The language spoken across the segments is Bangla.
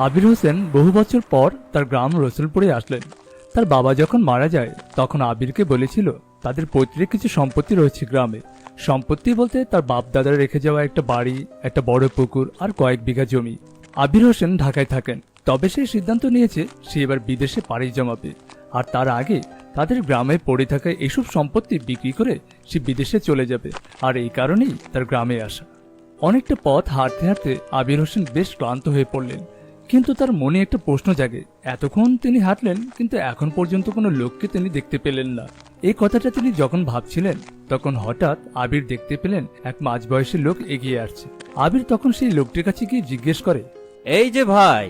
আবির হোসেন বহু বছর পর তার গ্রাম রসুলপুরে আসলেন। তার বাবা যখন মারা যায়, তখন আবিরকে বলেছিল, তাদের পৈতৃক কিছু সম্পত্তি রয়েছে গ্রামে। সম্পত্তি বলতে তার বাপ দাদার রেখে যাওয়া একটা বাড়ি, একটা বড় পুকুর আর কয়েক বিঘা জমি। আবির হোসেন ঢাকায় থাকেন। তবে সে সিদ্ধান্ত নিয়েছে, সে এবার বিদেশে পাড়ি জমাবে। আর তার আগে তাদের গ্রামে পড়ে থাকা এসব সম্পত্তি বিক্রি করে সে বিদেশে চলে যাবে। আর এই কারণেই তার গ্রামে আসা। অনেকটা পথ হাঁটতে হাঁটতে আবির হোসেন বেশ ক্লান্ত হয়ে পড়লেন। কিন্তু তার মনে একটা প্রশ্ন জাগে। এতক্ষণ তিনি হাঁটলেন, কিন্তু এখন পর্যন্ত কোনো লোককে তিনি দেখতে পেলেন না। এই কথাটা তিনি যখন ভাবছিলেন, তখন হঠাৎ আবির দেখতে পেলেন এক মাঝবয়সী লোক এগিয়ে আসছে। আবির তখন সেই লোকটির কাছে গিয়ে জিজ্ঞেস করে, এই যে ভাই,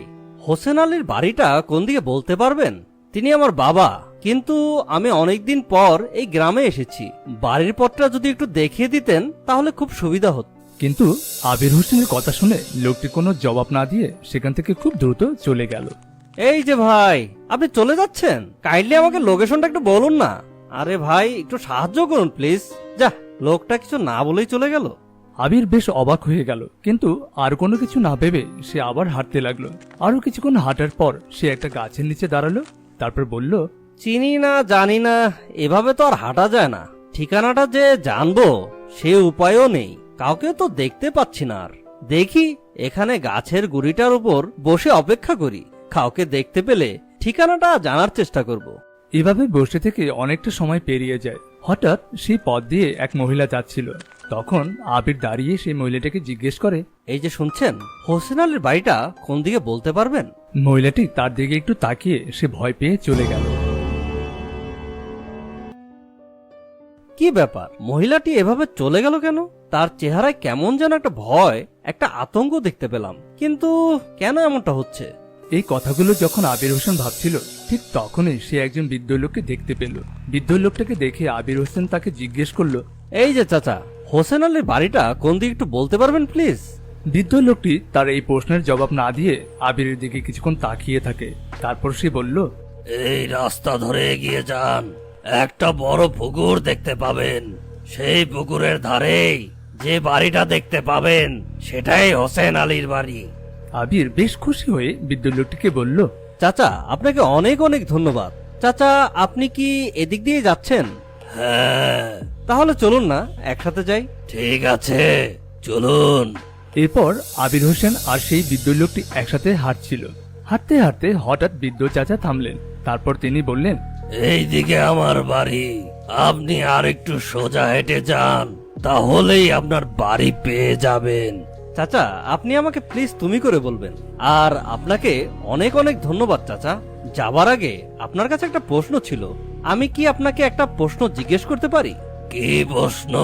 হোসেন আলীর বাড়িটা কোন দিকে বলতে পারবেন? তিনি আমার বাবা, কিন্তু আমি অনেকদিন পর এই গ্রামে এসেছি। বাড়ির পথটা যদি একটু দেখিয়ে দিতেন, তাহলে খুব সুবিধা হতো। কিন্তু আবির হোসেনের কথা শুনে লোকটি কোনো জবাব না দিয়ে সেখান থেকে খুব দ্রুত চলে গেল। এই যে ভাই আপনি চলে যাচ্ছেন? কাইন্ডলি আমাকে লোকেশনটা একটু বলুন না। আরে ভাই একটু সাহায্য করুন প্লিজ। যা লোকটা কিছু না বলেই চলে গেল। আবির বেশ অবাক হয়ে গেল কিন্তু আর কোনো কিছু না ভেবে সে আবার হাঁটতে লাগল। আরও কিছুক্ষণ হাঁটার পর সে একটা গাছের নিচে দাঁড়াল তারপর বলল চিনি না জানি না এভাবে তো আর হাঁটা যায় না। ঠিকানাটা যে জানব সে উপায়ও নেই। কাউকে তো দেখতে পাচ্ছি না আর। দেখি এখানে গাছের গুড়িটার উপর বসে অপেক্ষা করি। কাউকে দেখতে পেলে ঠিকানাটা জানার চেষ্টা করব। এভাবে বসে থেকে অনেকটা সময় পেরিয়ে যায়। হঠাৎ সেই পথ দিয়ে এক মহিলা যাচ্ছিল। তখন আবির দাঁড়িয়ে সেই মহিলাটাকে জিজ্ঞেস করে এই যে শুনছেন হোসেন আলীর বাড়িটা কোন দিকে বলতে পারবেন? মহিলাটি তার দিকে একটু তাকিয়ে সে ভয় পেয়ে চলে গেল। কি ব্যাপার? মহিলাটি এভাবে চলে গেল কেন? তার চেহারায় কেমন যেন একটা ভয় একটা আতঙ্ক দেখতে পেলাম। কিন্তু কেন এমনটা হচ্ছে? এই কথাগুলো যখন আবির হোসেন ভাবছিল ঠিক তখনই সে একজন বৃদ্ধ লোককে দেখতে পেল। বৃদ্ধ লোকটাকে দেখে আবির হোসেন তাকে জিজ্ঞেস করল এই যে চাচা হোসেন আলীর বাড়িটা কোন দিকে একটু বলতে পারবেন প্লিজ? বৃদ্ধ লোকটি তার এই প্রশ্নের জবাব না দিয়ে আবিরের দিকে কিছুক্ষণ তাকিয়ে থাকে। তারপর সে বলল এই রাস্তা ধরে এগিয়ে যান। একটা বড় পুকুর দেখতে পাবেন। সেই পুকুরের ধারেই যে বাড়িটা দেখতে পাবেন সেটাই হোসেন আলীর বাড়ি। আবির বেশ খুশি হয়ে বৃদ্ধ লোকটিকে বলল চাচা আপনাকে অনেক অনেক ধন্যবাদ। চাচা আপনি কি এদিক দিয়ে যাচ্ছেন? হ্যাঁ। তাহলে চলুন না একসাথে যাই। ঠিক আছে চলুন। এরপর আবির হোসেন আর সেই বৃদ্ধ লোকটি একসাথে হাঁটছিল। হাঁটতে হাঁটতে হঠাৎ বৃদ্ধ চাচা থামলেন। তারপর তিনি বললেন এই দিকে আমার বাড়ি। আপনি আর একটু সোজা হেঁটে যান তাহলেই আপনার বাড়ি পেয়ে যাবেন। চাচা আপনি আমাকে প্লিজ তুমি করে বলবেন। আর আপনাকে অনেক অনেক ধন্যবাদ চাচা। যাবার আগে আপনার কাছে একটা প্রশ্ন ছিল। আমি কি আপনাকে একটা প্রশ্ন জিজ্ঞেস করতে পারি? কি প্রশ্ন?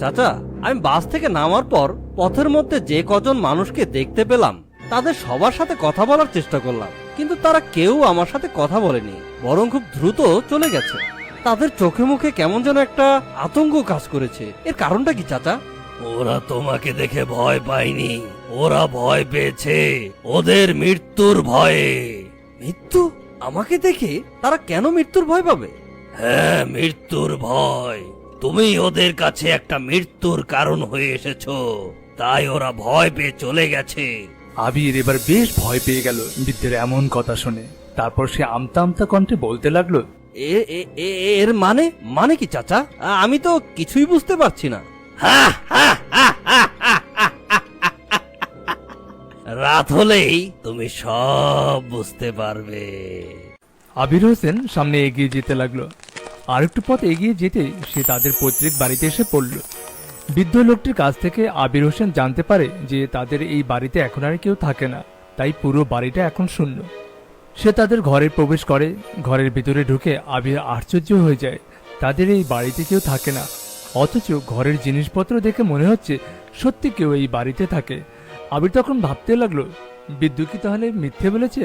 চাচা আমি বাস থেকে নামার পর পথের মধ্যে যে কজন মানুষকে দেখতে পেলাম তাদের সবার সাথে কথা বলার চেষ্টা করলাম। কিন্তু তারা কেউ আমার সাথে কথা বলেনি বরং খুব দ্রুত চলে গেছে। তাদের চোখে মুখে কেমন যেন একটা আতঙ্ক কাজ করেছে। এর কারণটা কি চাচা? ওরা তোমাকে দেখে ভয় পায়নি। ওরা ভয় পেয়েছে ওদের মৃত্যুর ভয়ে। মৃত্যু? আমাকে দেখে তারা কেন মৃত্যুর ভয় পাবে? হ্যাঁ মৃত্যুর ভয়। তুমি ওদের কাছে একটা মৃত্যুর কারণ হয়ে এসেছ। তাই ওরা ভয় পেয়ে চলে গেছে। আবির এবার বেশ ভয় পেয়ে গেল বৃদ্ধের এমন কথা শুনে। তারপর সে আমতা আমতা কণ্ঠে বলতে লাগল এ- এ- এ- এর মানে মানে কি চাচা? আমি তো কিছুই বুঝতে পারছি না। রাত হলেই তুমি সব বুঝতে পারবে। আবির হোসেন সামনে এগিয়ে যেতে লাগল। আর একটু পথ এগিয়ে যেতে সে তাদের পৈতৃক বাড়িতে এসে পড়ল। বৃদ্ধ লোকটির কাছ থেকে আবির হোসেন জানতে পারে যে তাদের এই বাড়িতে এখন আর কেউ থাকে না, তাই পুরো বাড়িটা এখন শূন্য। সে তাদের ঘরে প্রবেশ করে, ঘরের ভিতরে ঢুকে আবির আশ্চর্য হয়ে যায়, তাদের এই বাড়িতে কেউ থাকে না। অথচ ঘরের জিনিসপত্র দেখে মনে হচ্ছে সত্যি কেউ এই বাড়িতে থাকে। আবির তখন ভাবতে লাগল বিদ্যুৎ কি তাহলে মিথ্যে বলেছে?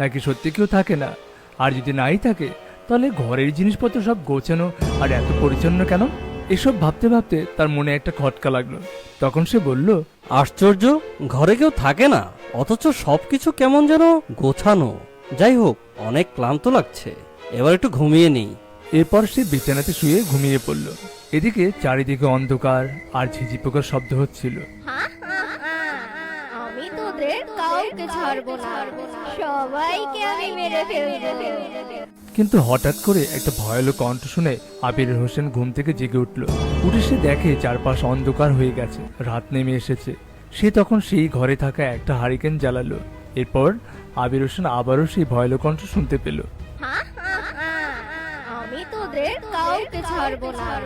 নাকি সত্যি কেউ থাকে না? আর যদি নাই থাকে, তাহলে ঘরের জিনিসপত্র সব গোছানো আর এত পরিচ্ছন্ন কেন? এসব ভাবতে ভাবতে তার মনে একটা খটকা লাগল। তখন সে বলল আশ্চর্য ঘরে কেউ থাকে না। অথচ সবকিছু কেমন যেন গোছানো। যাই হোক অনেক ক্লান্ত লাগছে। এবার একটু ঘুমিয়ে নেই। এরপর সে বিছানাতে শুয়ে ঘুমিয়ে পড়ল। এদিকে চারিদিকে অন্ধকার আর ঝিঝি পোকার শব্দ হচ্ছিল। আমি তোদের কাউকে ছাড়বো না। সবাইকে আমি মেরে ফেলব। কিন্তু হঠাৎ করে একটা ভয়ালো কণ্ঠ শুনে আবির হোসেন ঘুম থেকে জেগে উঠল। উঠে সে দেখে চারপাশ অন্ধকার হয়ে গেছে রাত নেমে এসেছে। সে তখন সেই ঘরে থাকা একটা হারিকেন জ্বালালো। এরপর আবির হোসেন আবারও সেই ভয়ালো কণ্ঠ শুনতে পেল। আমি তোদের কাউকে ছাড়বো না।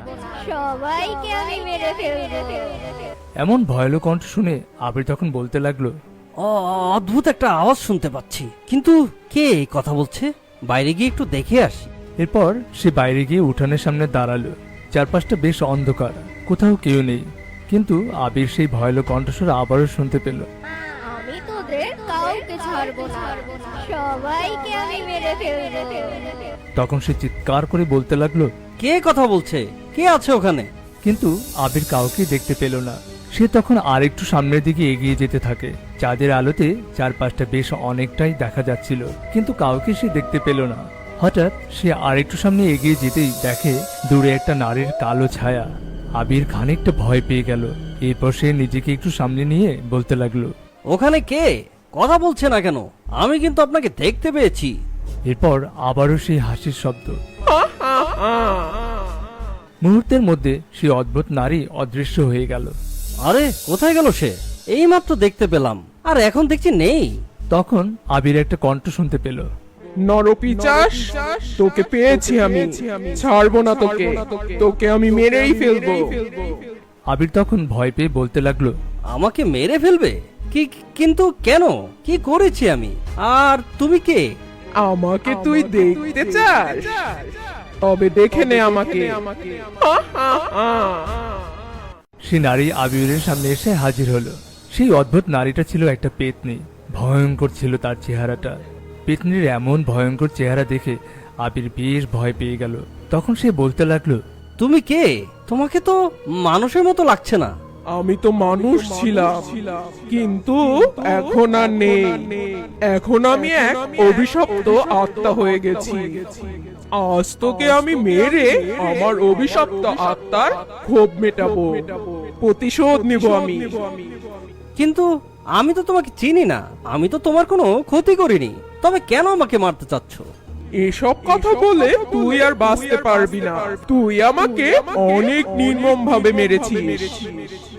সবাইকে আমি মেরে ফেলব। এমন ভয়ালো কণ্ঠ শুনে আবির তখন বলতে লাগল অ- অদ্ভুত একটা আওয়াজ শুনতে পাচ্ছি। কিন্তু কে এই কথা বলছে? বাইরে গিয়ে একটু দেখে আসি। এরপর সে বাইরে গিয়ে উঠানের সামনে দাঁড়াল। চারপাশটা বেশ অন্ধকার কোথাও কেউ নেই। কিন্তু আবির সেই ভয়ালো কণ্ঠস্বর আবারও শুনতে পেল। আমি তোদের কাউকে ছাড়বো না। সবাইকে আমি মেরে ফেলব। তখন সে চিৎকার করে বলতে লাগল কে কথা বলছে? কে আছে ওখানে? কিন্তু আবির কাউকে দেখতে পেল না। সে তখন আরেকটু সামনের দিকে এগিয়ে যেতে থাকে। চাঁদের আলোতে চারপাশটা বেশ অনেকটাই দেখা যাচ্ছিল কিন্তু কাউকে সে দেখতে পেল না। হঠাৎ সে আরেকটু সামনে এগিয়ে যেতেই দেখে দূরে একটা নারীর কালো ছায়া। আবির খানিকটা ভয় পেয়ে গেল। এরপর সে নিজেকে একটু সামনে নিয়ে বলতে লাগল ওখানে কে? কথা বলছে না কেন? আমি কিন্তু আপনাকে দেখতে পেয়েছি। এরপর আবারও সেই হাসির শব্দ। মুহূর্তের মধ্যে সেই অদ্ভুত নারী অদৃশ্য হয়ে গেল। আরে কোথায় গেল সে? এই মাত্র দেখতে পেলাম। আর এখন দেখছি নেই। তখন আবির একটা কণ্ঠ শুনতে পেল। নরপিচাস তোকে পেয়েছি আমি। ছাড়বো না তোকে। তোকে। আমি মেরেই ফেলব। আবির তখন ভয় পেয়ে বলতে লাগল আমাকে মেরে ফেলবে? কি কিন্তু কেন? কি করেছি আমি? আর তুমি কে? আমাকে তুই দেখতে চাস। তবে দেখে নে আমাকে। হা, হা, হা। সে নারী আবিরের সামনে এসে হাজির হলো। সেই অদ্ভুত নারীটা ছিল একটা পেতনি। ভয়ঙ্কর ছিল তার চেহারাটা। পেতনির এমন ভয়ঙ্কর চেহারা দেখে আবির বেশ ভয় পেয়ে গেল। তখন সে বলতে লাগল তুমি কে? তোমাকে তো মানুষের মতো লাগছে না। আমি তো মানুষ ছিলাম। কিন্তু এখন আর নেই। এখন আমি এক অভিশপ্ত আত্মা হয়ে গেছি। আজ তোকে আমি মেরে আমার অভিশপ্ত আত্মার ক্ষোভ মেটাবো। প্রতিশোধ নিব আমি। কিন্তু আমি তো তোমাকে চিনি না। আমি তো তোমার কোনো ক্ষতি করিনি। তবে কেন আমাকে মারতে চাচ্ছ? এসব কথা বলে তুই আর বাঁচতে পারবি না। তুই আমাকে অনেক নির্মম ভাবে মেরেছিস।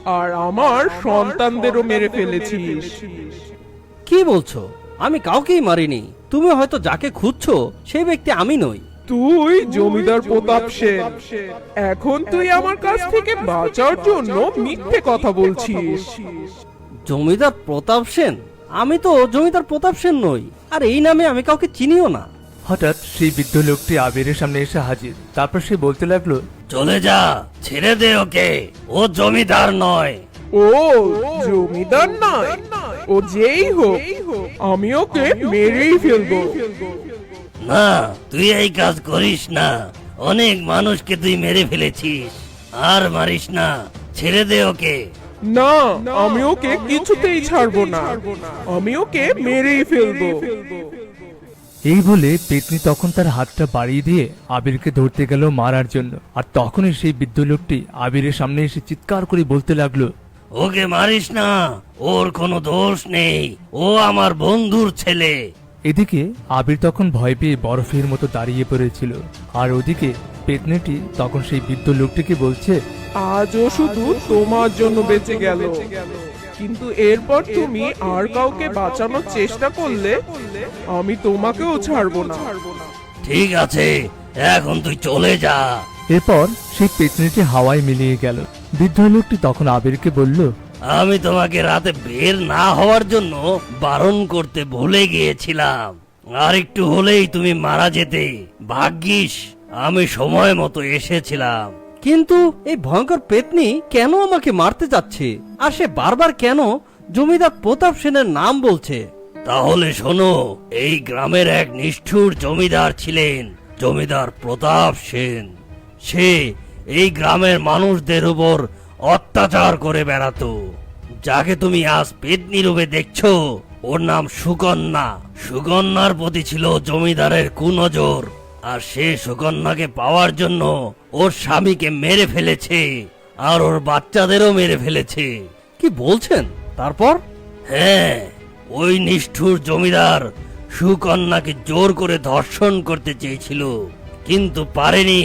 আর আমার সন্তানদেরও মেরে ফেলেছিস। কি বলছো? আমি কাউকেই মারিনি। তুমি হয়তো যাকে খুঁজছো সেই ব্যক্তি আমি নই। তুই জমিদার প্রতাপ সেন। এখন তুই আমার কাছ থেকে বাঁচার জন্য মিথ্যে কথা বলছিস। জমিদার প্রতাপ সেন? আমি তো জমিদার প্রতাপ সেন নই। আর এই নামে আমি কাউকে চিনিও না। হঠাৎ সেই বৃদ্ধ লোকটি আবিরের সামনে এসে হাজির। তারপর সে বলতে লাগল চলে যা ছেড়ে দে ওকে। ও জমিদার নয়। ও জমিদার নয়। ও যেই হোক আমি ওকে মেরেই ফেলব। না তুই এই কাজ করিস না। অনেক মানুষকে তুই মেরে ফেলেছিস। আর মারিস না। ছেড়ে দে ওকে। না আমি ওকে কিছুতেই ছাড়বো না। আমি ওকে মেরেই ফেলব। এই বলে পেতনি তখন তার হাতটা বাড়িয়ে দিয়ে আবিরকে ধরতে গেল মারার জন্য। আর তখনই সেই বৃদ্ধ লোকটি আবিরের সামনে এসে চিৎকার করে বলতে লাগল ওকে মারিস না। ওর কোনো দোষ নেই। ও আমার বন্ধুর ছেলে। এদিকে আবির তখন ভয় পেয়ে বরফের মতো দাঁড়িয়ে পড়েছিল। আর ওদিকে পেতনিটি তখন সেই বৃদ্ধ লোকটিকে বলছে আজও শুধু তোমার জন্য বেঁচে গেল। কিন্তু এরপর তুমি আর কাউকে বাঁচানোর চেষ্টা করলে আমি তোমাকেও ছাড়বো না। ঠিক আছে এখন তুই চলে যা। এরপর সেই পেতনিটি হাওয়ায় মিলিয়ে গেল। বৃদ্ধ লোকটি তখন আবিরকে বলল আমি তোমাকে রাতে বের না হওয়ার জন্য বারণ করতে ভুলে গিয়েছিলাম। আর একটু হলেই তুমি মারা যেতে। ভাগ্যিস আমি সময় মতো এসেছিলাম। কিন্তু এই ভয়ঙ্কর পেতনি কেন আমাকে মারতে যাচ্ছে? আর সে বারবার কেন জমিদার প্রতাপ সেনের নাম বলছে? তাহলে শোনো এই গ্রামের এক নিষ্ঠুর জমিদার ছিলেন জমিদার প্রতাপ সেন। সে এই গ্রামের মানুষদের উপর অত্যাচার করে বেড়াতো। যাকে তুমি আজ পেতনি রূপে দেখছ, ওর নাম সুকন্যা। সুকন্যার প্রতি ছিল জমিদারের কুনজর, আর সে সুকন্যাকে পাওয়ার জন্য ওর স্বামীকে মেরে ফেলেছে, আর ওর বাচ্চাদেরও মেরে ফেলেছে। কি বলছেন? তারপর? হ্যাঁ ওই নিষ্ঠুর জমিদার সুকন্যাকে জোর করে ধর্ষণ করতে চেয়েছিল, কিন্তু পারেনি।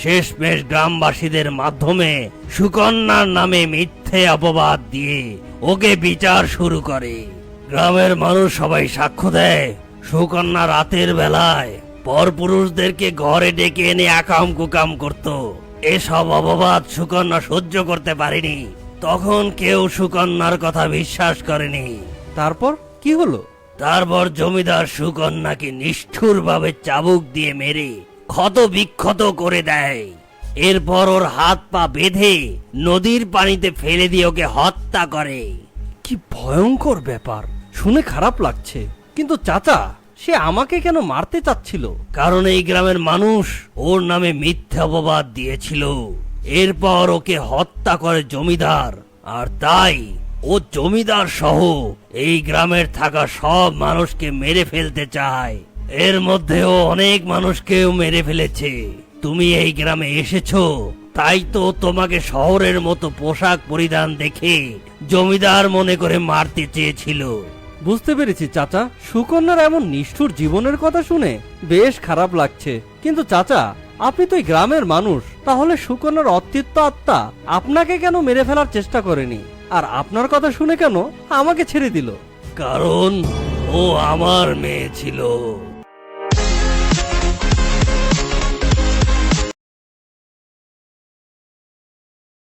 শেষমেশ গ্রামবাসীদের মাধ্যমে সুকন্যার নামে মিথ্যে অপবাদ দিয়ে ওকে বিচার শুরু করে। গ্রামের মানুষ সবাই সাক্ষ্য দেয় সুকন্যা রাতের বেলায় পরপুরুষদেরকে ঘরে ডেকে এনে আকাম কুকাম করত। এসব অপবাদ সুকন্যা সহ্য করতে পারেনি। তখন কেউ সুকন্যার কথা বিশ্বাস করেনি। তারপর কি হলো? তারপর জমিদার সুকন্যাকে নিষ্ঠুরভাবে চাবুক দিয়ে মেরে ক্ষত বিক্ষত করে দেয়। এরপর ওর হাত পা বেঁধে নদীর পানিতে ফেলে দিয়ে ওকে হত্যা করে। কি ভয়ঙ্কর ব্যাপার। শুনে খারাপ লাগছে। কিন্তু চাচা সে আমাকে কেন মারতে চাচ্ছিল? কারণ এই গ্রামের মানুষ ওর নামে মিথ্যে অপবাদ দিয়েছিল। এরপর ওকে হত্যা করে জমিদার। আর তাই ও জমিদার সহ এই গ্রামের থাকা সব মানুষকে মেরে ফেলতে চায়। এর মধ্যেও অনেক মানুষকেও মেরে ফেলেছে। তুমি এই গ্রামে এসেছ তাই তো তোমাকে শহরের মতো পোশাক পরিধান দেখে জমিদার মনে করে মারতে চেয়েছিল। বুঝতে পেরেছি চাচা। সুকন্যার এমন নিষ্ঠুর জীবনের কথা শুনে বেশ খারাপ লাগছে। কিন্তু চাচা আপনি তো গ্রামের মানুষ তাহলে সুকন্যার অতৃপ্ত আত্মা আপনাকে কেন মেরে ফেলার চেষ্টা করেনি? আর আপনার কথা শুনে কেন আমাকে ছেড়ে দিল? কারণ ও আমার মেয়ে ছিল।